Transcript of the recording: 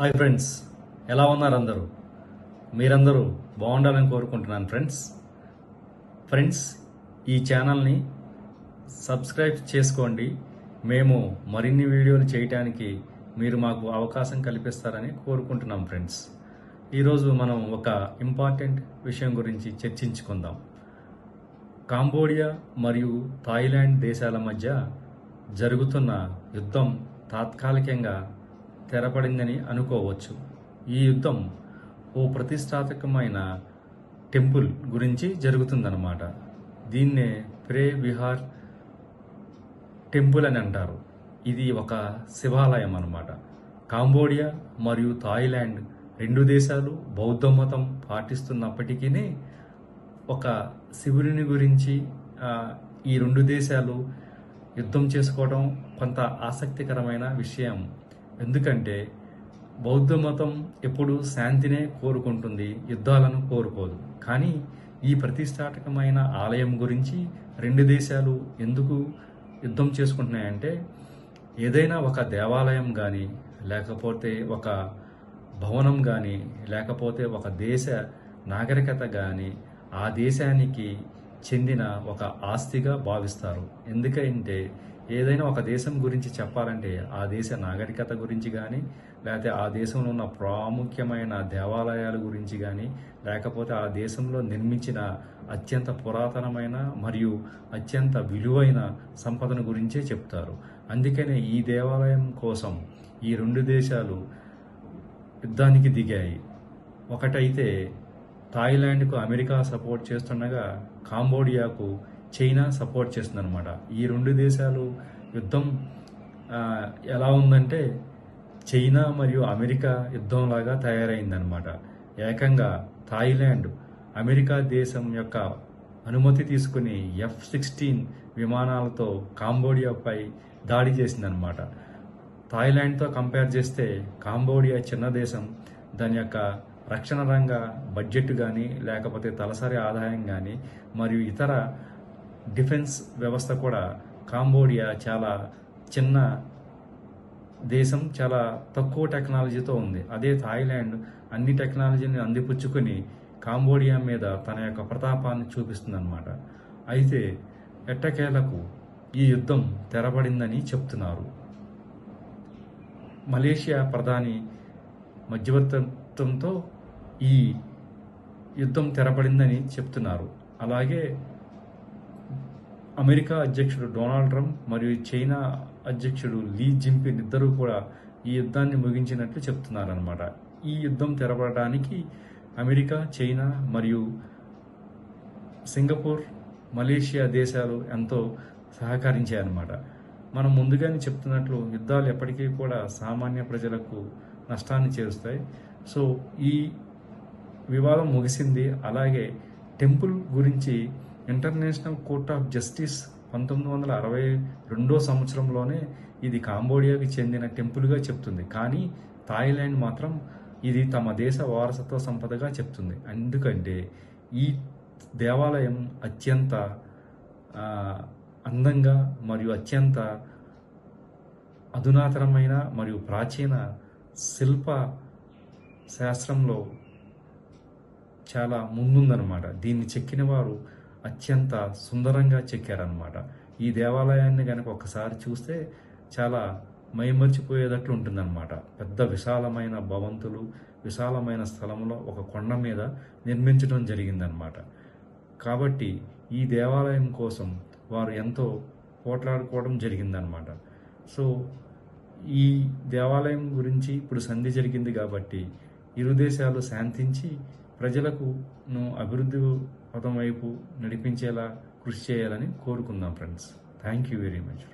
Hi friends ఎలా ఉన్నారు అందరూ? మీరందరూ బాగుండాలని కోరుకుంటున్నాను ఫ్రెండ్స్. ఫ్రెండ్స్ ఈ ఛానల్ని సబ్స్క్రైబ్ చేసుకోండి. మేము మరిన్ని వీడియోలు చేయటానికి మీరు మాకు అవకాశం కల్పిస్తారని కోరుకుంటున్నాం ఫ్రెండ్స్. ఈరోజు మనం ఒక ఇంపార్టెంట్ విషయం గురించి చర్చించుకుందాం. కాంబోడియా మరియు థాయిలాండ్ దేశాల మధ్య జరుగుతున్న యుద్ధం తాత్కాలికంగా తెరపడిందని అనుకోవచ్చు. ఈ యుద్ధం ఓ ప్రతిష్టాత్మకమైన టెంపుల్ గురించి జరుగుతుందన్నమాట. దీన్నే ప్రే విహార్ టెంపుల్ అని అంటారు. ఇది ఒక శివాలయం అన్నమాట. కాంబోడియా మరియు థాయిలాండ్ రెండు దేశాలు బౌద్ధ మతం పాటిస్తున్నప్పటికీ ఒక శివుని గురించి ఈ రెండు దేశాలు యుద్ధం చేసుకోవడం కొంత ఆసక్తికరమైన విషయం. ఎందుకంటే బౌద్ధ మతం ఎప్పుడు శాంతినే కోరుకుంటుంది యుద్ధాలను కోరుకోదు. కానీ ఈ ప్రతిష్టాటకమైన ఆలయం గురించి రెండు దేశాలు ఎందుకు యుద్ధం చేసుకుంటున్నాయంటే ఏదైనా ఒక దేవాలయం కానీ లేకపోతే ఒక భవనం కానీ లేకపోతే ఒక దేశ నాగరికత కానీ ఆ దేశానికి చెందిన ఒక ఆస్తిగా భావిస్తారు. ఎందుకంటే ఏదైనా ఒక దేశం గురించి చెప్పాలంటే ఆ దేశ నాగరికత గురించి కానీ లేకపోతే ఆ దేశంలో ఉన్న ప్రాముఖ్యమైన దేవాలయాల గురించి కానీ లేకపోతే ఆ దేశంలో నిర్మించిన అత్యంత పురాతనమైన మరియు అత్యంత విలువైన సంపదను గురించే చెప్తారు. అందుకనే ఈ దేవాలయం కోసం ఈ రెండు దేశాలు యుద్ధానికి దిగాయి. ఒకటైతే థాయిలాండ్కు అమెరికా సపోర్ట్ చేస్తుండగా కాంబోడియాకు చైనా సపోర్ట్ చేస్తుందన్నమాట. ఈ రెండు దేశాలు యుద్ధం ఎలా ఉందంటే చైనా మరియు అమెరికా యుద్ధంలాగా తయారైందనమాట ఏకంగా థాయిలాండ్ అమెరికా దేశం యొక్క అనుమతి తీసుకుని ఎఫ్ సిక్స్టీన్ విమానాలతో కాంబోడియాపై దాడి చేసిందనమాట థాయిలాండ్తో కంపేర్ చేస్తే కాంబోడియా చిన్న దేశం దాని యొక్క రక్షణ రంగ బడ్జెట్ కానీ లేకపోతే తలసరి ఆదాయం కానీ మరియు ఇతర డిఫెన్స్ వ్యవస్థ కూడా కాంబోడియా చాలా చిన్న దేశం చాలా తక్కువ టెక్నాలజీతో ఉంది. అదే థాయిలాండ్ అన్ని టెక్నాలజీని అందిపుచ్చుకొని కాంబోడియా మీద తన యొక్క ప్రతాపాన్ని చూపిస్తుందన్నమాట. అయితే ఎట్టకేలకు ఈ యుద్ధం తెరపడిందని చెప్తున్నారు. మలేషియా ప్రధాని మధ్యవర్తత్వంతో ఈ యుద్ధం తెరపడిందని చెప్తున్నారు. అలాగే అమెరికా అధ్యక్షుడు డొనాల్డ్ ట్రంప్ మరియు చైనా అధ్యక్షుడు లీ జింపిన్ ఇద్దరూ కూడా ఈ యుద్ధాన్ని ముగించినట్లు చెప్తున్నారనమాట ఈ యుద్ధం తెరపడడానికి అమెరికా చైనా మరియు సింగపూర్ మలేషియా దేశాలు ఎంతో సహకరించాయన్నమాట. మనం ముందుగానే చెప్తున్నట్లు యుద్ధాలు ఎప్పటికీ కూడా సామాన్య ప్రజలకు నష్టాన్ని చేరుస్తాయి. సో ఈ వివాదం ముగిసింది. అలాగే టెంపుల్ గురించి ఇంటర్నేషనల్ కోర్ట్ ఆఫ్ జస్టిస్ పంతొమ్మిది వందల అరవై రెండో సంవత్సరంలోనే ఇది కాంబోడియాకి చెందిన టెంపుల్గా చెప్తుంది. కానీ థాయిలాండ్ మాత్రం ఇది తమ దేశ వారసత్వ సంపదగా చెప్తుంది. ఎందుకంటే ఈ దేవాలయం అత్యంత అందంగా మరియు అత్యంత అధునాతనమైన మరియు ప్రాచీన శిల్ప శాస్త్రంలో చాలా ముందుందనమాట దీన్ని చెక్కిన వారు అత్యంత సుందరంగా చెక్కారనమాట ఈ దేవాలయాన్ని కనుక ఒకసారి చూస్తే చాలా మైమర్చిపోయేటట్లు ఉంటుందన్నమాట. పెద్ద విశాలమైన భవంతులు విశాలమైన స్థలంలో ఒక కొండ మీద నిర్మించడం జరిగిందనమాట కాబట్టి ఈ దేవాలయం కోసం వారు ఎంతో పోట్లాడుకోవడం జరిగిందనమాట సో ఈ దేవాలయం గురించి ఇప్పుడు సంధి జరిగింది కాబట్టి ఇరు దేశాలు శాంతించి ప్రజలకు అభివృద్ధి పదం వైపు నడిపించేలా కృషి చేయాలని కోరుకుందాం friends thank you very much